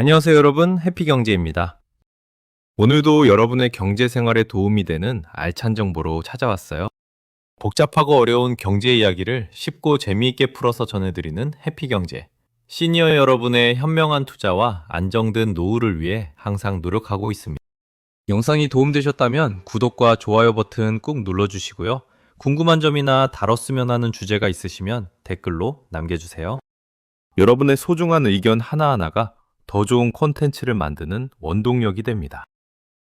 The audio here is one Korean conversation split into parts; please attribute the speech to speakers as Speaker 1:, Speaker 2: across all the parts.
Speaker 1: 안녕하세요 여러분 해피경제입니다. 오늘도 여러분의 경제 생활에 도움이 되는 알찬 정보로 찾아왔어요. 복잡하고 어려운 경제 이야기를 쉽고 재미있게 풀어서 전해드리는 해피경제. 시니어 여러분의 현명한 투자와 안정된 노후를 위해 항상 노력하고 있습니다. 영상이 도움되셨다면 구독과 좋아요 버튼 꾹 눌러주시고요. 궁금한 점이나 다뤘으면 하는 주제가 있으시면 댓글로 남겨주세요. 여러분의 소중한 의견 하나하나가 더 좋은 콘텐츠를 만드는 원동력이 됩니다.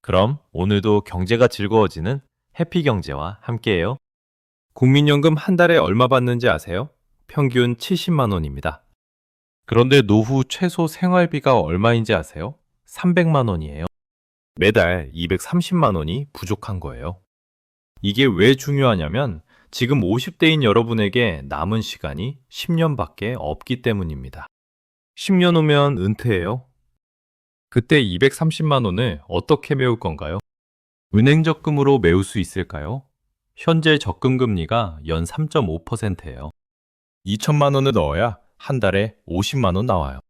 Speaker 1: 그럼 오늘도 경제가 즐거워지는 해피경제와 함께해요. 국민연금 한 달에 얼마 받는지 아세요? 평균 70만 원입니다. 그런데 노후 최소 생활비가 얼마인지 아세요? 300만 원이에요. 매달 230만 원이 부족한 거예요. 이게 왜 중요하냐면 지금 50대인 여러분에게 남은 시간이 10년밖에 없기 때문입니다. 10년 후면 은퇴해요. 그때 230만 원을 어떻게 메울 건가요? 은행 적금으로 메울 수 있을까요? 현재 적금 금리가 연 3.5%예요. 2천만 원을 넣어야 한 달에 50만 원 나와요.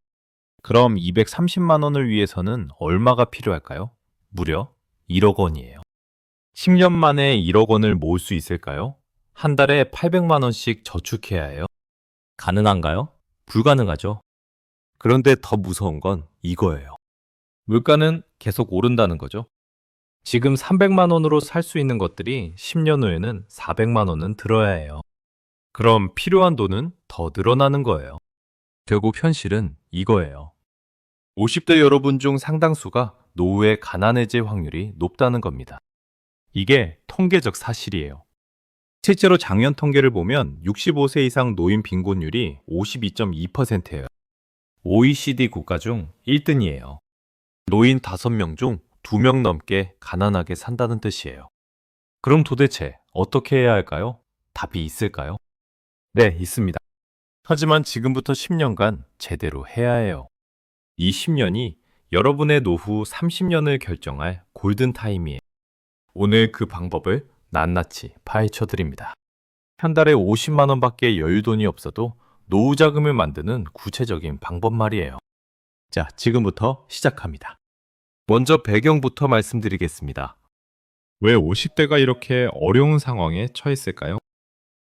Speaker 1: 그럼 230만 원을 위해서는 얼마가 필요할까요? 무려 1억 원이에요. 10년 만에 1억 원을 모을 수 있을까요? 한 달에 800만 원씩 저축해야 해요. 가능한가요? 불가능하죠. 그런데 더 무서운 건 이거예요. 물가는 계속 오른다는 거죠. 지금 300만 원으로 살 수 있는 것들이 10년 후에는 400만 원은 들어야 해요. 그럼 필요한 돈은 더 늘어나는 거예요. 결국 현실은 이거예요. 50대 여러분 중 상당수가 노후에 가난해질 확률이 높다는 겁니다. 이게 통계적 사실이에요. 실제로 작년 통계를 보면 65세 이상 노인 빈곤율이 52.2%예요. OECD 국가 중 1등이에요. 노인 5명 중 2명 넘게 가난하게 산다는 뜻이에요. 그럼 도대체 어떻게 해야 할까요? 답이 있을까요? 네, 있습니다. 하지만 지금부터 10년간 제대로 해야 해요. 이 10년이 여러분의 노후 30년을 결정할 골든타임이에요. 오늘 그 방법을 낱낱이 파헤쳐 드립니다. 한 달에 50만 원밖에 여유돈이 없어도 노후 자금을 만드는 구체적인 방법 말이에요. 자, 지금부터 시작합니다. 먼저 배경부터 말씀드리겠습니다. 왜 50대가 이렇게 어려운 상황에 처했을까요?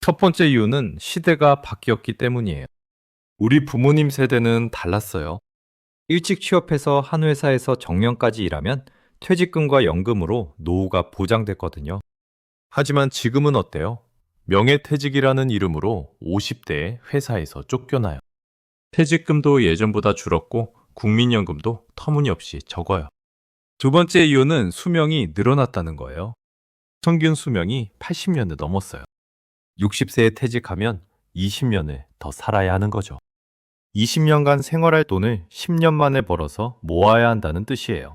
Speaker 1: 첫 번째 이유는 시대가 바뀌었기 때문이에요. 우리 부모님 세대는 달랐어요. 일찍 취업해서 한 회사에서 정년까지 일하면 퇴직금과 연금으로 노후가 보장됐거든요. 하지만 지금은 어때요? 명예퇴직이라는 이름으로 50대에 회사에서 쫓겨나요. 퇴직금도 예전보다 줄었고 국민연금도 터무니없이 적어요. 두 번째 이유는 수명이 늘어났다는 거예요. 평균 수명이 80년을 넘었어요. 60세에 퇴직하면 20년을 더 살아야 하는 거죠. 20년간 생활할 돈을 10년 만에 벌어서 모아야 한다는 뜻이에요.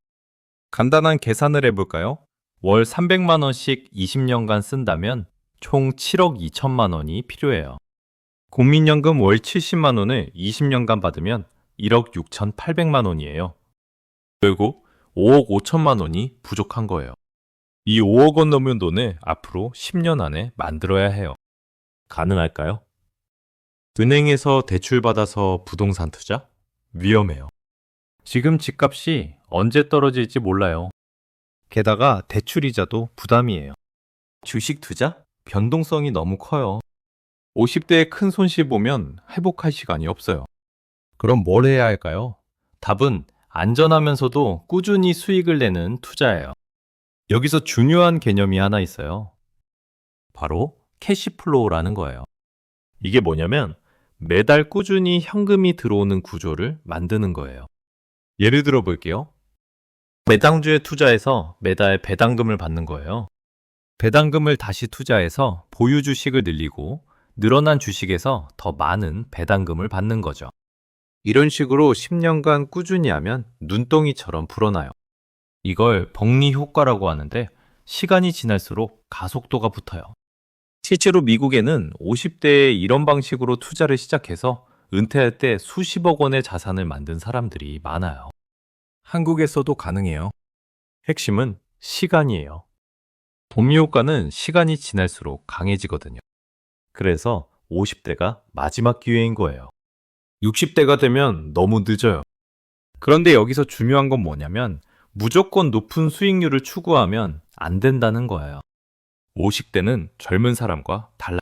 Speaker 1: 간단한 계산을 해볼까요? 월 300만 원씩 20년간 쓴다면 총 7억 2천만 원이 필요해요. 국민연금 월 70만 원을 20년간 받으면 1억 6천8백만 원이에요. 결국 5억 5천만 원이 부족한 거예요. 이 5억 원 넘은 돈을 앞으로 10년 안에 만들어야 해요. 가능할까요? 은행에서 대출 받아서 부동산 투자? 위험해요. 지금 집값이 언제 떨어질지 몰라요. 게다가 대출이자도 부담이에요. 주식 투자? 변동성이 너무 커요. 50대에 큰 손실 보면 회복할 시간이 없어요. 그럼 뭘 해야 할까요? 답은 안전하면서도 꾸준히 수익을 내는 투자예요. 여기서 중요한 개념이 하나 있어요. 바로 캐시플로우라는 거예요. 이게 뭐냐면 매달 꾸준히 현금이 들어오는 구조를 만드는 거예요. 예를 들어 볼게요. 매당주에 투자해서 매달 배당금을 받는 거예요. 배당금을 다시 투자해서 보유 주식을 늘리고 늘어난 주식에서 더 많은 배당금을 받는 거죠. 이런 식으로 10년간 꾸준히 하면 눈덩이처럼 불어나요. 이걸 복리 효과라고 하는데 시간이 지날수록 가속도가 붙어요. 실제로 미국에는 50대에 이런 방식으로 투자를 시작해서 은퇴할 때 수십억 원의 자산을 만든 사람들이 많아요. 한국에서도 가능해요. 핵심은 시간이에요. 복리 효과는 시간이 지날수록 강해지거든요. 그래서 50대가 마지막 기회인 거예요. 60대가 되면 너무 늦어요. 그런데 여기서 중요한 건 뭐냐면 무조건 높은 수익률을 추구하면 안 된다는 거예요. 50대는 젊은 사람과 달라.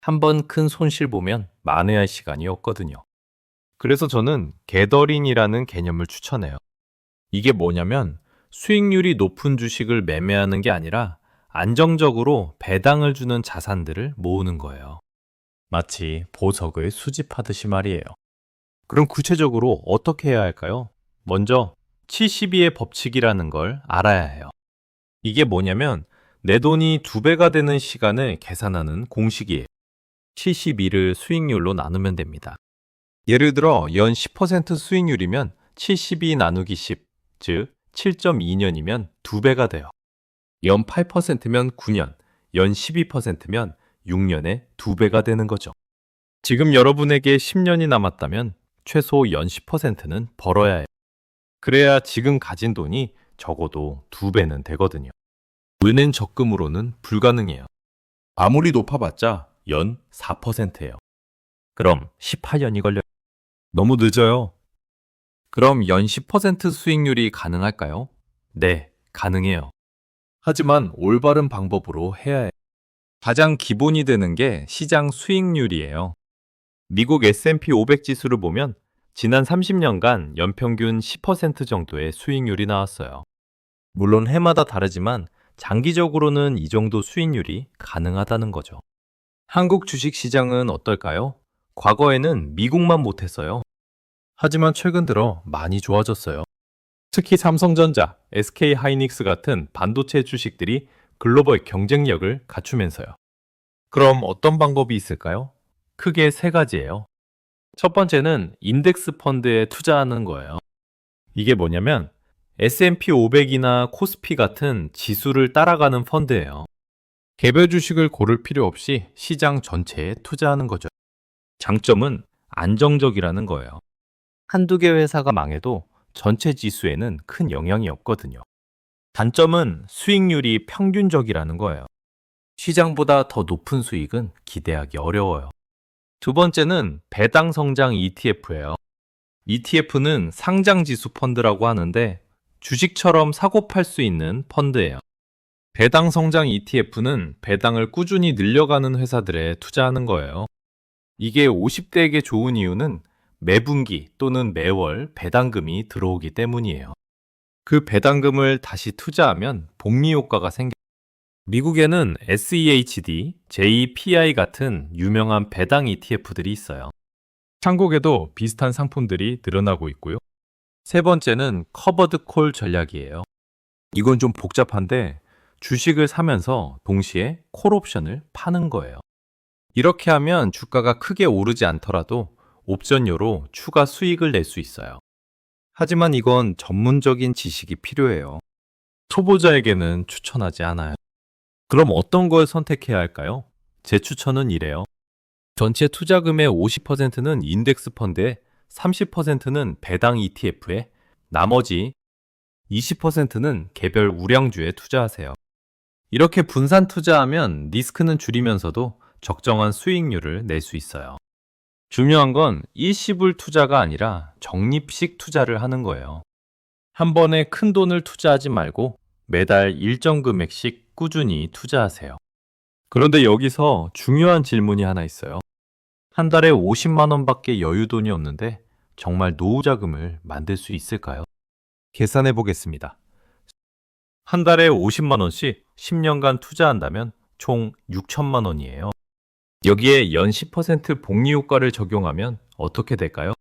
Speaker 1: 한 번 큰 손실 보면 만회할 시간이 없거든요. 그래서 저는 게더린이라는 개념을 추천해요. 이게 뭐냐면 수익률이 높은 주식을 매매하는 게 아니라 안정적으로 배당을 주는 자산들을 모으는 거예요. 마치 보석을 수집하듯이 말이에요. 그럼 구체적으로 어떻게 해야 할까요? 먼저 72의 법칙이라는 걸 알아야 해요. 이게 뭐냐면 내 돈이 두 배가 되는 시간을 계산하는 공식이에요. 72를 수익률로 나누면 됩니다. 예를 들어 연 10% 수익률이면 72 나누기 10, 즉 7.2년이면 두 배가 돼요. 연 8%면 9년, 연 12%면 6년에 두 배가 되는 거죠. 지금 여러분에게 10년이 남았다면 최소 연 10%는 벌어야 해요. 그래야 지금 가진 돈이 적어도 두 배는 되거든요. 은행 적금으로는 불가능해요. 아무리 높아봤자 연 4%예요. 그럼 18년이 걸려. 너무 늦어요. 그럼 연 10% 수익률이 가능할까요? 네, 가능해요. 하지만 올바른 방법으로 해야 해요. 가장 기본이 되는 게 시장 수익률이에요. 미국 S&P 500 지수를 보면 지난 30년간 연평균 10% 정도의 수익률이 나왔어요. 물론 해마다 다르지만 장기적으로는 이 정도 수익률이 가능하다는 거죠. 한국 주식 시장은 어떨까요? 과거에는 미국만 못했어요. 하지만 최근 들어 많이 좋아졌어요. 특히 삼성전자, SK 하이닉스 같은 반도체 주식들이 글로벌 경쟁력을 갖추면서요. 그럼 어떤 방법이 있을까요? 크게 세 가지예요. 첫 번째는 인덱스 펀드에 투자하는 거예요. 이게 뭐냐면 S&P 500이나 코스피 같은 지수를 따라가는 펀드예요. 개별 주식을 고를 필요 없이 시장 전체에 투자하는 거죠. 장점은 안정적이라는 거예요. 한두 개 회사가 망해도 전체 지수에는 큰 영향이 없거든요. 단점은 수익률이 평균적이라는 거예요. 시장보다 더 높은 수익은 기대하기 어려워요. 두 번째는 배당 성장 ETF예요. ETF는 상장 지수 펀드라고 하는데 주식처럼 사고 팔 수 있는 펀드예요. 배당 성장 ETF는 배당을 꾸준히 늘려가는 회사들에 투자하는 거예요. 이게 50대에게 좋은 이유는 매분기 또는 매월 배당금이 들어오기 때문이에요. 그 배당금을 다시 투자하면 복리 효과가 생겨. 미국에는 SEHD, JPI 같은 유명한 배당 ETF들이 있어요. 한국에도 비슷한 상품들이 늘어나고 있고요. 세 번째는 커버드 콜 전략이에요. 이건 좀 복잡한데 주식을 사면서 동시에 콜 옵션을 파는 거예요. 이렇게 하면 주가가 크게 오르지 않더라도 옵션료로 추가 수익을 낼 수 있어요. 하지만 이건 전문적인 지식이 필요해요. 초보자에게는 추천하지 않아요. 그럼 어떤 걸 선택해야 할까요? 제 추천은 이래요. 전체 투자금의 50%는 인덱스 펀드에 30%는 배당 ETF에 나머지 20%는 개별 우량주에 투자하세요. 이렇게 분산 투자하면 리스크는 줄이면서도 적정한 수익률을 낼 수 있어요. 중요한 건 일시불 투자가 아니라 적립식 투자를 하는 거예요. 한 번에 큰 돈을 투자하지 말고 매달 일정 금액씩 꾸준히 투자하세요. 그런데 여기서 중요한 질문이 하나 있어요. 한 달에 50만 원밖에 여유돈이 없는데 정말 노후 자금을 만들 수 있을까요? 계산해 보겠습니다. 한 달에 50만 원씩 10년간 투자한다면 총 6천만 원이에요. 여기에 연 10% 복리 효과를 적용하면 어떻게 될까요?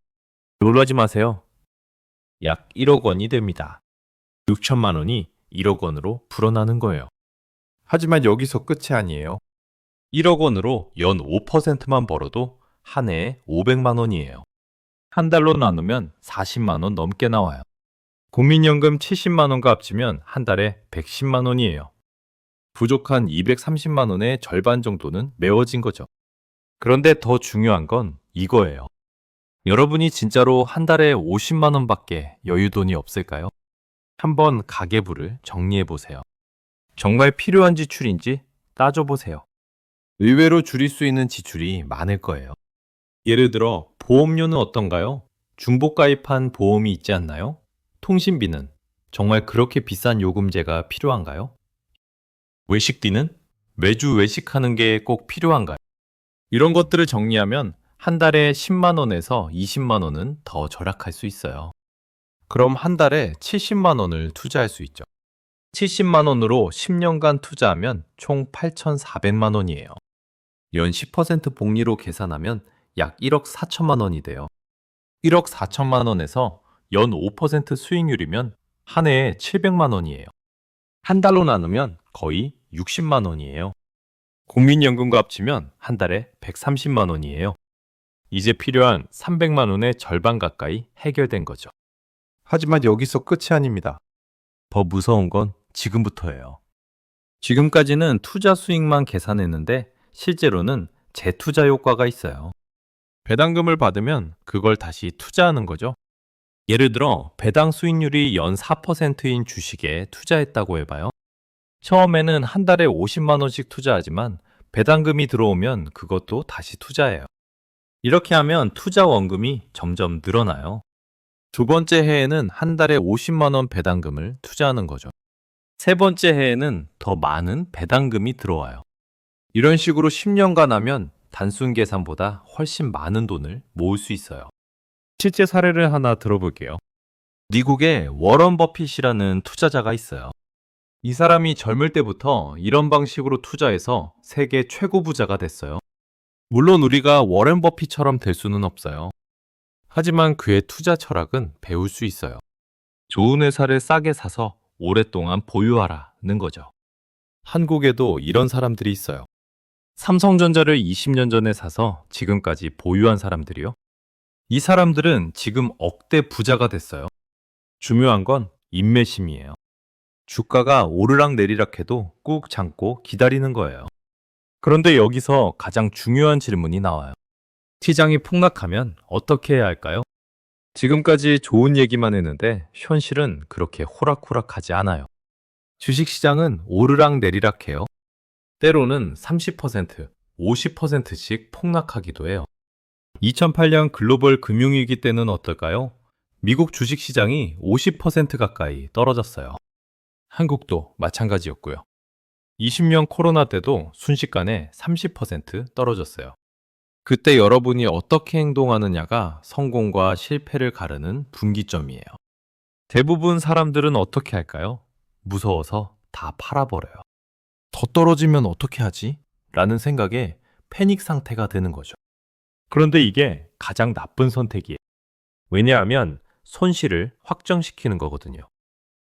Speaker 1: 놀라지 마세요. 약 1억 원이 됩니다. 6천만 원이 1억 원으로 불어나는 거예요. 하지만 여기서 끝이 아니에요. 1억 원으로 연 5%만 벌어도 한 해에 500만 원이에요. 한 달로 나누면 40만 원 넘게 나와요. 국민연금 70만 원과 합치면 한 달에 110만 원이에요. 부족한 230만 원의 절반 정도는 메워진 거죠. 그런데 더 중요한 건 이거예요. 여러분이 진짜로 한 달에 50만 원밖에 여유돈이 없을까요? 한번 가계부를 정리해 보세요. 정말 필요한 지출인지 따져보세요. 의외로 줄일 수 있는 지출이 많을 거예요. 예를 들어 보험료는 어떤가요? 중복 가입한 보험이 있지 않나요? 통신비는 정말 그렇게 비싼 요금제가 필요한가요? 외식비는 매주 외식하는 게 꼭 필요한가요? 이런 것들을 정리하면 한 달에 10만 원에서 20만 원은 더 절약할 수 있어요. 그럼 한 달에 70만 원을 투자할 수 있죠. 70만 원으로 10년간 투자하면 총 8,400만 원이에요. 연 10% 복리로 계산하면 약 1억 4천만 원이 돼요. 1억 4천만 원에서 연 5% 수익률이면 한 해에 700만 원이에요. 한 달로 나누면 거의 60만 원이에요. 국민연금과 합치면 한 달에 130만 원이에요. 이제 필요한 300만 원의 절반 가까이 해결된 거죠. 하지만 여기서 끝이 아닙니다. 더 무서운 건 지금부터예요. 지금까지는 투자 수익만 계산했는데 실제로는 재투자 효과가 있어요. 배당금을 받으면 그걸 다시 투자하는 거죠. 예를 들어 배당 수익률이 연 4%인 주식에 투자했다고 해봐요. 처음에는 한 달에 50만 원씩 투자하지만 배당금이 들어오면 그것도 다시 투자해요. 이렇게 하면 투자 원금이 점점 늘어나요. 두 번째 해에는 한 달에 50만 원 배당금을 투자하는 거죠. 세 번째 해에는 더 많은 배당금이 들어와요. 이런 식으로 10년간 하면 단순 계산보다 훨씬 많은 돈을 모을 수 있어요. 실제 사례를 하나 들어볼게요. 미국에 워런 버핏이라는 투자자가 있어요. 이 사람이 젊을 때부터 이런 방식으로 투자해서 세계 최고 부자가 됐어요. 물론 우리가 워렌 버핏처럼 될 수는 없어요. 하지만 그의 투자 철학은 배울 수 있어요. 좋은 회사를 싸게 사서 오랫동안 보유하라는 거죠. 한국에도 이런 사람들이 있어요. 삼성전자를 20년 전에 사서 지금까지 보유한 사람들이요. 이 사람들은 지금 억대 부자가 됐어요. 중요한 건 인내심이에요. 주가가 오르락 내리락 해도 꾹 참고 기다리는 거예요. 그런데 여기서 가장 중요한 질문이 나와요. 시장이 폭락하면 어떻게 해야 할까요? 지금까지 좋은 얘기만 했는데 현실은 그렇게 호락호락하지 않아요. 주식시장은 오르락 내리락 해요. 때로는 30%, 50%씩 폭락하기도 해요. 2008년 글로벌 금융위기 때는 어떨까요? 미국 주식시장이 50% 가까이 떨어졌어요. 한국도 마찬가지였고요. 20년 코로나 때도 순식간에 30% 떨어졌어요. 그때 여러분이 어떻게 행동하느냐가 성공과 실패를 가르는 분기점이에요. 대부분 사람들은 어떻게 할까요? 무서워서 다 팔아버려요. 더 떨어지면 어떻게 하지? 라는 생각에 패닉 상태가 되는 거죠. 그런데 이게 가장 나쁜 선택이에요. 왜냐하면 손실을 확정시키는 거거든요.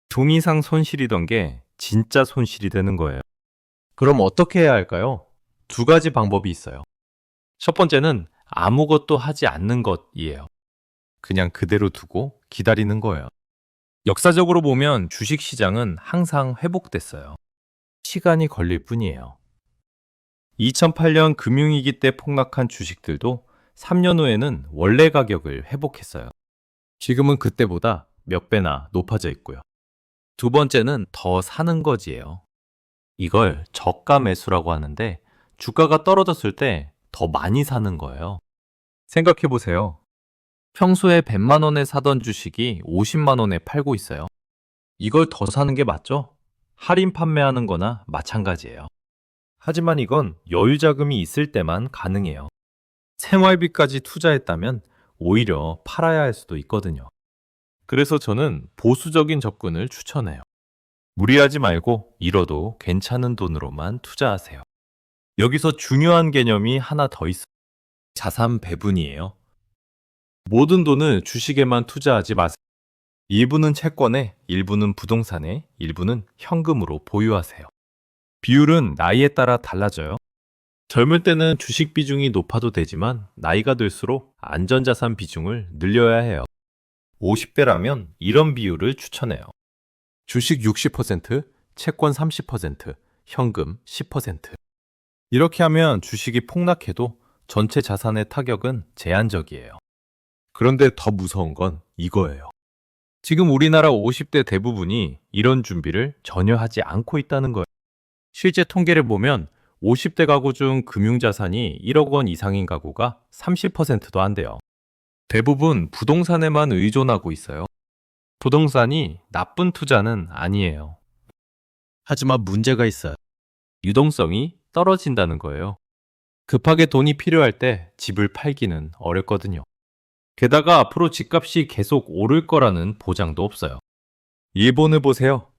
Speaker 1: 종이상 손실이던 게 진짜 손실이 되는 거예요. 그럼 어떻게 해야 할까요? 두 가지 방법이 있어요. 첫 번째는 아무것도 하지 않는 것이에요. 그냥 그대로 두고 기다리는 거예요. 역사적으로 보면 주식 시장은 항상 회복됐어요. 시간이 걸릴 뿐이에요. 2008년 금융위기 때 폭락한 주식들도 3년 후에는 원래 가격을 회복했어요. 지금은 그때보다 몇 배나 높아져 있고요. 두 번째는 더 사는 거지예요. 이걸 저가 매수라고 하는데 주가가 떨어졌을 때 더 많이 사는 거예요. 생각해 보세요. 평소에 100만 원에 사던 주식이 50만 원에 팔고 있어요. 이걸 더 사는 게 맞죠? 할인 판매하는 거나 마찬가지예요. 하지만 이건 여유 자금이 있을 때만 가능해요. 생활비까지 투자했다면 오히려 팔아야 할 수도 있거든요. 그래서 저는 보수적인 접근을 추천해요. 무리하지 말고 잃어도 괜찮은 돈으로만 투자하세요. 여기서 중요한 개념이 하나 더 있어요. 자산 배분이에요. 모든 돈을 주식에만 투자하지 마세요. 일부는 채권에, 일부는 부동산에, 일부는 현금으로 보유하세요. 비율은 나이에 따라 달라져요. 젊을 때는 주식 비중이 높아도 되지만 나이가 들수록 안전자산 비중을 늘려야 해요. 50대라면 이런 비율을 추천해요. 주식 60%, 채권 30%, 현금 10%. 이렇게 하면 주식이 폭락해도 전체 자산의 타격은 제한적이에요. 그런데 더 무서운 건 이거예요. 지금 우리나라 50대 대부분이 이런 준비를 전혀 하지 않고 있다는 거예요. 실제 통계를 보면 50대 가구 중 금융자산이 1억 원 이상인 가구가 30%도 안 돼요. 대부분 부동산에만 의존하고 있어요. 부동산이 나쁜 투자는 아니에요. 하지만 문제가 있어요. 유동성이 떨어진다는 거예요. 급하게 돈이 필요할 때 집을 팔기는 어렵거든요. 게다가 앞으로 집값이 계속 오를 거라는 보장도 없어요. 일본을 보세요.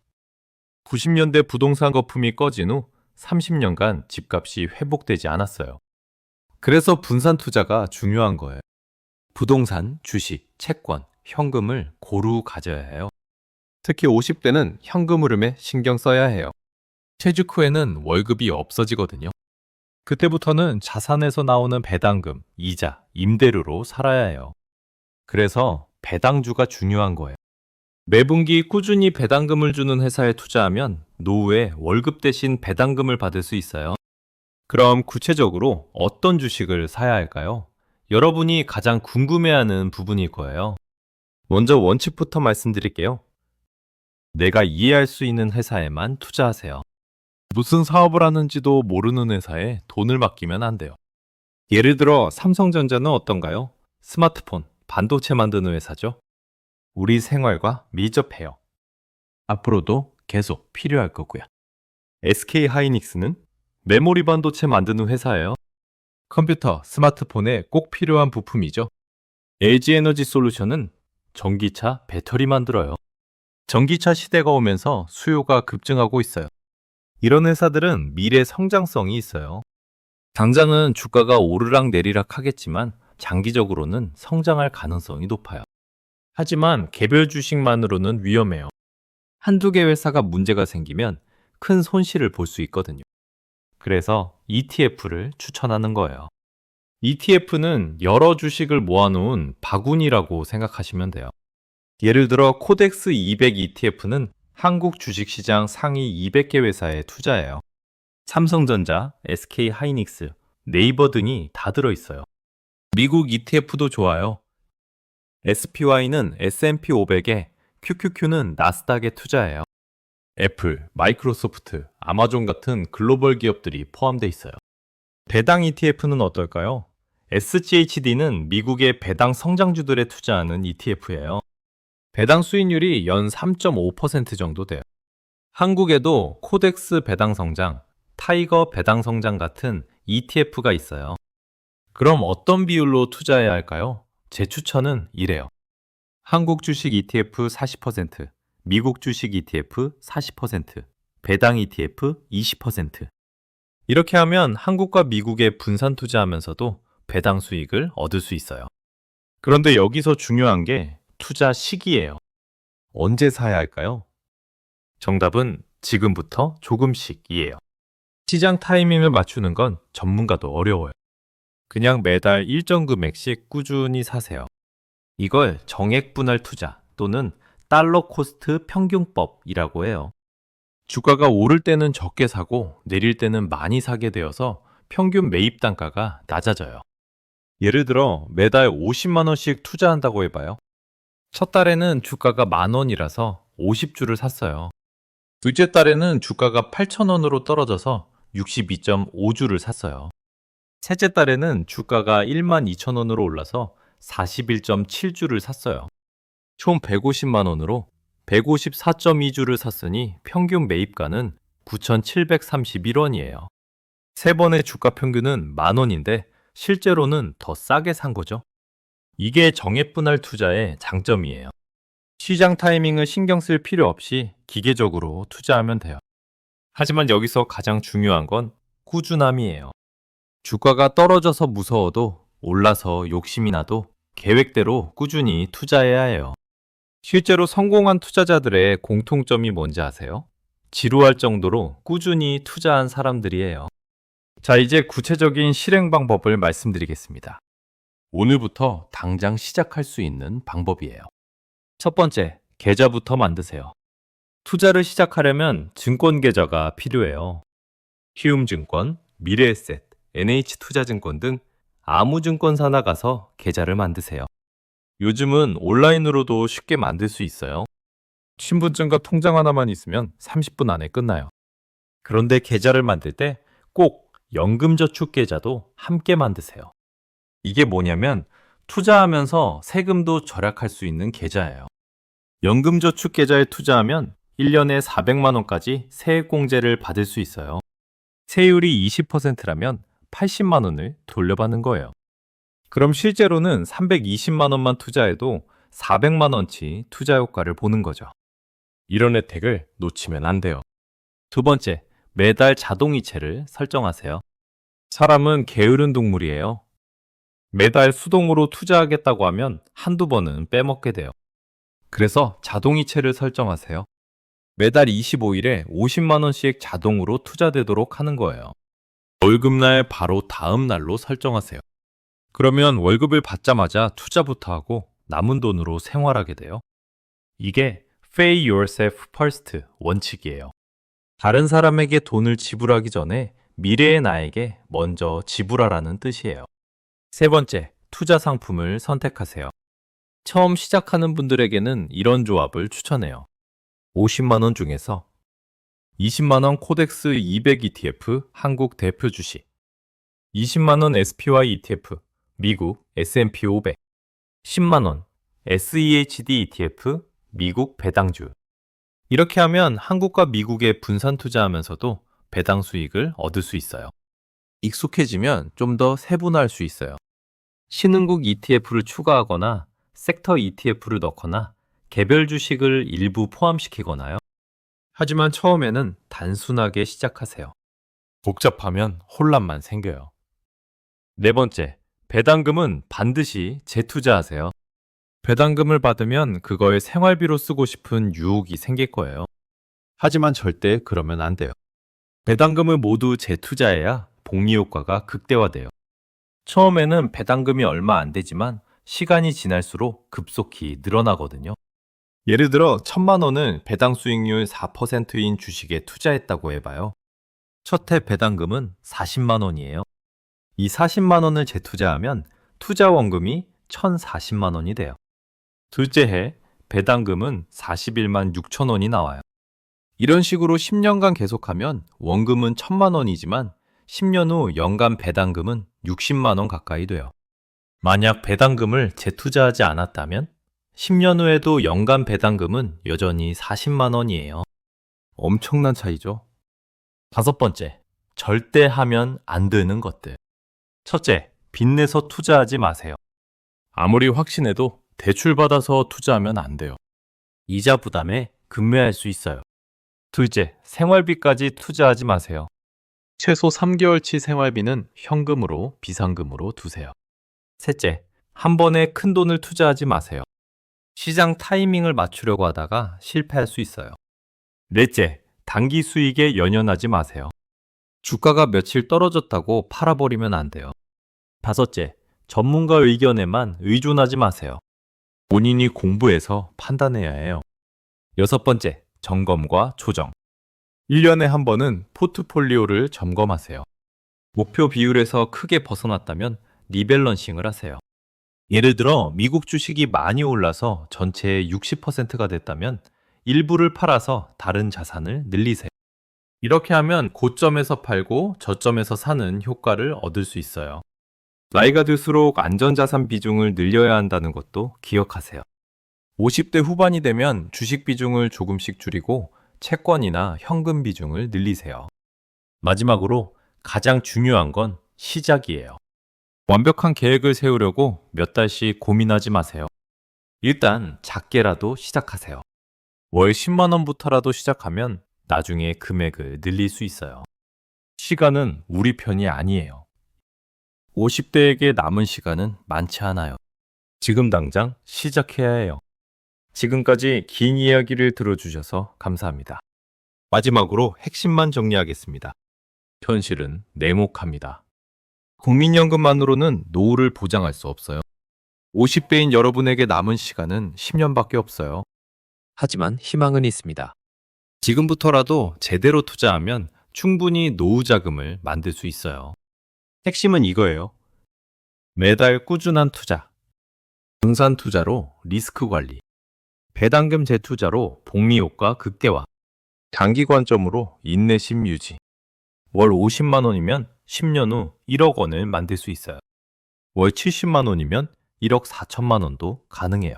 Speaker 1: 90년대 부동산 거품이 꺼진 후 30년간 집값이 회복되지 않았어요. 그래서 분산 투자가 중요한 거예요. 부동산, 주식, 채권, 현금을 고루 가져야 해요. 특히 50대는 현금 흐름에 신경 써야 해요. 퇴직 후에는 월급이 없어지거든요. 그때부터는 자산에서 나오는 배당금, 이자, 임대료로 살아야 해요. 그래서 배당주가 중요한 거예요. 매분기 꾸준히 배당금을 주는 회사에 투자하면 노후에 월급 대신 배당금을 받을 수 있어요. 그럼 구체적으로 어떤 주식을 사야 할까요? 여러분이 가장 궁금해하는 부분일 거예요. 먼저 원칙부터 말씀드릴게요. 내가 이해할 수 있는 회사에만 투자하세요. 무슨 사업을 하는지도 모르는 회사에 돈을 맡기면 안 돼요. 예를 들어 삼성전자는 어떤가요? 스마트폰, 반도체 만드는 회사죠. 우리 생활과 밀접해요. 앞으로도 계속 필요할 거고요. SK 하이닉스는 메모리 반도체 만드는 회사예요. 컴퓨터, 스마트폰에 꼭 필요한 부품이죠. LG 에너지 솔루션은 전기차, 배터리 만들어요. 전기차 시대가 오면서 수요가 급증하고 있어요. 이런 회사들은 미래 성장성이 있어요. 당장은 주가가 오르락 내리락 하겠지만 장기적으로는 성장할 가능성이 높아요. 하지만 개별 주식만으로는 위험해요. 한두 개 회사가 문제가 생기면 큰 손실을 볼 수 있거든요. 그래서 ETF를 추천하는 거예요. ETF는 여러 주식을 모아놓은 바구니라고 생각하시면 돼요. 예를 들어 코덱스 200 ETF는 한국 주식시장 상위 200개 회사에 투자해요. 삼성전자, SK 하이닉스, 네이버 등이 다 들어있어요. 미국 ETF도 좋아요. SPY는 S&P 500에 QQQ는 나스닥에 투자해요. 애플, 마이크로소프트, 아마존 같은 글로벌 기업들이 포함되어 있어요. 배당 ETF는 어떨까요? SGHD는 미국의 배당 성장주들에 투자하는 ETF예요. 배당 수익률이 연 3.5% 정도 돼요. 한국에도 코덱스 배당 성장, 타이거 배당 성장 같은 ETF가 있어요. 그럼 어떤 비율로 투자해야 할까요? 제 추천은 이래요. 한국 주식 ETF 40%, 미국 주식 ETF 40%, 배당 ETF 20%. 이렇게 하면 한국과 미국에 분산 투자하면서도 배당 수익을 얻을 수 있어요. 그런데 여기서 중요한 게 투자 시기예요. 언제 사야 할까요? 정답은 지금부터 조금씩이에요. 시장 타이밍을 맞추는 건 전문가도 어려워요. 그냥 매달 일정 금액씩 꾸준히 사세요. 이걸 정액 분할 투자 또는 달러 코스트 평균법이라고 해요. 주가가 오를 때는 적게 사고 내릴 때는 많이 사게 되어서 평균 매입 단가가 낮아져요. 예를 들어 매달 50만 원씩 투자한다고 해봐요. 첫 달에는 주가가 만 원이라서 50주를 샀어요. 둘째 달에는 주가가 8천 원으로 떨어져서 62.5주를 샀어요. 셋째 달에는 주가가 1만 2천 원으로 올라서 41.7주를 샀어요. 총 150만 원으로 154.2주를 샀으니 평균 매입가는 9,731원이에요. 세 번의 주가 평균은 만 원인데 실제로는 더 싸게 산 거죠. 이게 정액분할 투자의 장점이에요. 시장 타이밍을 신경 쓸 필요 없이 기계적으로 투자하면 돼요. 하지만 여기서 가장 중요한 건 꾸준함이에요. 주가가 떨어져서 무서워도 올라서 욕심이 나도 계획대로 꾸준히 투자해야 해요. 실제로 성공한 투자자들의 공통점이 뭔지 아세요? 지루할 정도로 꾸준히 투자한 사람들이에요. 자, 이제 구체적인 실행 방법을 말씀드리겠습니다. 오늘부터 당장 시작할 수 있는 방법이에요. 첫 번째, 계좌부터 만드세요. 투자를 시작하려면 증권 계좌가 필요해요. 키움증권, 미래에셋, NH투자증권 등 아무 증권사나 가서 계좌를 만드세요. 요즘은 온라인으로도 쉽게 만들 수 있어요. 신분증과 통장 하나만 있으면 30분 안에 끝나요. 그런데 계좌를 만들 때 꼭 연금저축 계좌도 함께 만드세요. 이게 뭐냐면 투자하면서 세금도 절약할 수 있는 계좌예요. 연금저축 계좌에 투자하면 1년에 400만 원까지 세액공제를 받을 수 있어요. 세율이 20%라면 80만 원을 돌려받는 거예요. 그럼 실제로는 320만 원만 투자해도 400만 원치 투자 효과를 보는 거죠. 이런 혜택을 놓치면 안 돼요. 두 번째, 매달 자동이체를 설정하세요. 사람은 게으른 동물이에요. 매달 수동으로 투자하겠다고 하면 한두 번은 빼먹게 돼요. 그래서 자동이체를 설정하세요. 매달 25일에 50만원씩 자동으로 투자되도록 하는 거예요. 월급날 바로 다음 날로 설정하세요. 그러면 월급을 받자마자 투자부터 하고 남은 돈으로 생활하게 돼요. 이게 Pay Yourself First 원칙이에요. 다른 사람에게 돈을 지불하기 전에 미래의 나에게 먼저 지불하라는 뜻이에요. 세 번째, 투자 상품을 선택하세요. 처음 시작하는 분들에게는 이런 조합을 추천해요. 50만원 중에서 20만원 코덱스 200 ETF 한국 대표 주식, 20만원 SPY ETF 미국 S&P 500, 10만원 SEHD ETF 미국 배당주. 이렇게 하면 한국과 미국에 분산 투자하면서도 배당 수익을 얻을 수 있어요. 익숙해지면 좀 더 세분화할 수 있어요. 신흥국 ETF를 추가하거나 섹터 ETF를 넣거나 개별 주식을 일부 포함시키거나요. 하지만 처음에는 단순하게 시작하세요. 복잡하면 혼란만 생겨요. 네 번째, 배당금은 반드시 재투자하세요. 배당금을 받으면 그거에 생활비로 쓰고 싶은 유혹이 생길 거예요. 하지만 절대 그러면 안 돼요. 배당금을 모두 재투자해야 복리 효과가 극대화돼요. 처음에는 배당금이 얼마 안 되지만 시간이 지날수록 급속히 늘어나거든요. 예를 들어 천만 원을 배당 수익률 4%인 주식에 투자했다고 해봐요. 첫 해 배당금은 40만 원이에요. 이 40만 원을 재투자하면 투자 원금이 1,040만 원이 돼요. 둘째 해 배당금은 41만 6천 원이 나와요. 이런 식으로 10년간 계속하면 원금은 1천만 원이지만 10년 후 연간 배당금은 60만 원 가까이 돼요. 만약 배당금을 재투자하지 않았다면 10년 후에도 연간 배당금은 여전히 40만 원이에요. 엄청난 차이죠. 다섯 번째, 절대 하면 안 되는 것들. 첫째, 빚내서 투자하지 마세요. 아무리 확신해도 대출받아서 투자하면 안 돼요. 이자 부담에 급매할 수 있어요. 둘째, 생활비까지 투자하지 마세요. 최소 3개월치 생활비는 현금으로 비상금으로 두세요. 셋째, 한 번에 큰 돈을 투자하지 마세요. 시장 타이밍을 맞추려고 하다가 실패할 수 있어요. 넷째, 단기 수익에 연연하지 마세요. 주가가 며칠 떨어졌다고 팔아버리면 안 돼요. 다섯째, 전문가 의견에만 의존하지 마세요. 본인이 공부해서 판단해야 해요. 여섯 번째, 점검과 조정. 1년에 한 번은 포트폴리오를 점검하세요. 목표 비율에서 크게 벗어났다면 리밸런싱을 하세요. 예를 들어 미국 주식이 많이 올라서 전체의 60%가 됐다면 일부를 팔아서 다른 자산을 늘리세요. 이렇게 하면 고점에서 팔고 저점에서 사는 효과를 얻을 수 있어요. 나이가 들수록 안전자산 비중을 늘려야 한다는 것도 기억하세요. 50대 후반이 되면 주식 비중을 조금씩 줄이고 채권이나 현금 비중을 늘리세요. 마지막으로 가장 중요한 건 시작이에요. 완벽한 계획을 세우려고 몇 달씩 고민하지 마세요. 일단 작게라도 시작하세요. 월 10만 원부터라도 시작하면 나중에 금액을 늘릴 수 있어요. 시간은 우리 편이 아니에요. 50대에게 남은 시간은 많지 않아요. 지금 당장 시작해야 해요. 지금까지 긴 이야기를 들어주셔서 감사합니다. 마지막으로 핵심만 정리하겠습니다. 현실은 냉혹합니다. 국민연금만으로는 노후를 보장할 수 없어요. 50대인 여러분에게 남은 시간은 10년밖에 없어요. 하지만 희망은 있습니다. 지금부터라도 제대로 투자하면 충분히 노후 자금을 만들 수 있어요. 핵심은 이거예요. 매달 꾸준한 투자. 분산 투자로 리스크 관리. 배당금 재투자로 복리 효과 극대화. 장기 관점으로 인내심 유지. 월 50만 원이면 10년 후 1억 원을 만들 수 있어요. 월 70만 원이면 1억 4천만 원도 가능해요.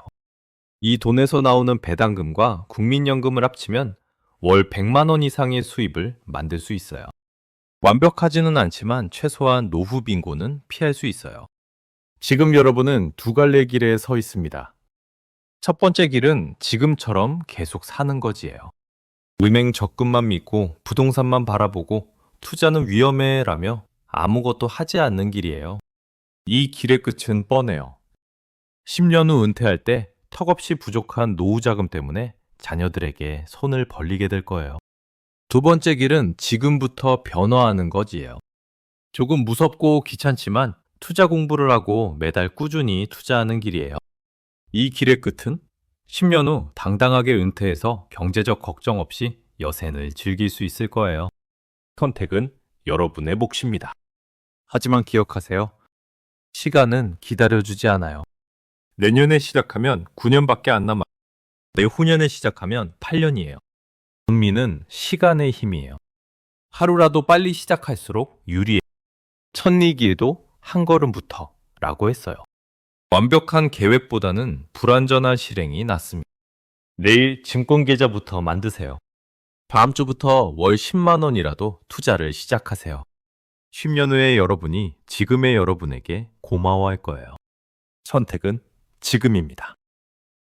Speaker 1: 이 돈에서 나오는 배당금과 국민연금을 합치면 월 100만 원 이상의 수입을 만들 수 있어요. 완벽하지는 않지만 최소한 노후 빈곤은 피할 수 있어요. 지금 여러분은 두 갈래 길에 서 있습니다. 첫 번째 길은 지금처럼 계속 사는 거지예요. 은행 적금만 믿고 부동산만 바라보고 투자는 위험해라며 아무것도 하지 않는 길이에요. 이 길의 끝은 뻔해요. 10년 후 은퇴할 때 턱없이 부족한 노후 자금 때문에 자녀들에게 손을 벌리게 될 거예요. 두 번째 길은 지금부터 변화하는 거지예요. 조금 무섭고 귀찮지만 투자 공부를 하고 매달 꾸준히 투자하는 길이에요. 이 길의 끝은 10년 후 당당하게 은퇴해서 경제적 걱정 없이 여생을 즐길 수 있을 거예요. 선택은 여러분의 몫입니다. 하지만 기억하세요. 시간은 기다려주지 않아요. 내년에 시작하면 9년밖에 안 남아. 내후년에 시작하면 8년이에요. 은미는 시간의 힘이에요. 하루라도 빨리 시작할수록 유리해요. 첫리기에도 한 걸음부터 라고 했어요. 완벽한 계획보다는 불완전한 실행이 낫습니다. 내일 증권 계좌부터 만드세요. 다음 주부터 월 10만 원이라도 투자를 시작하세요. 10년 후의 여러분이 지금의 여러분에게 고마워할 거예요. 선택은 지금입니다.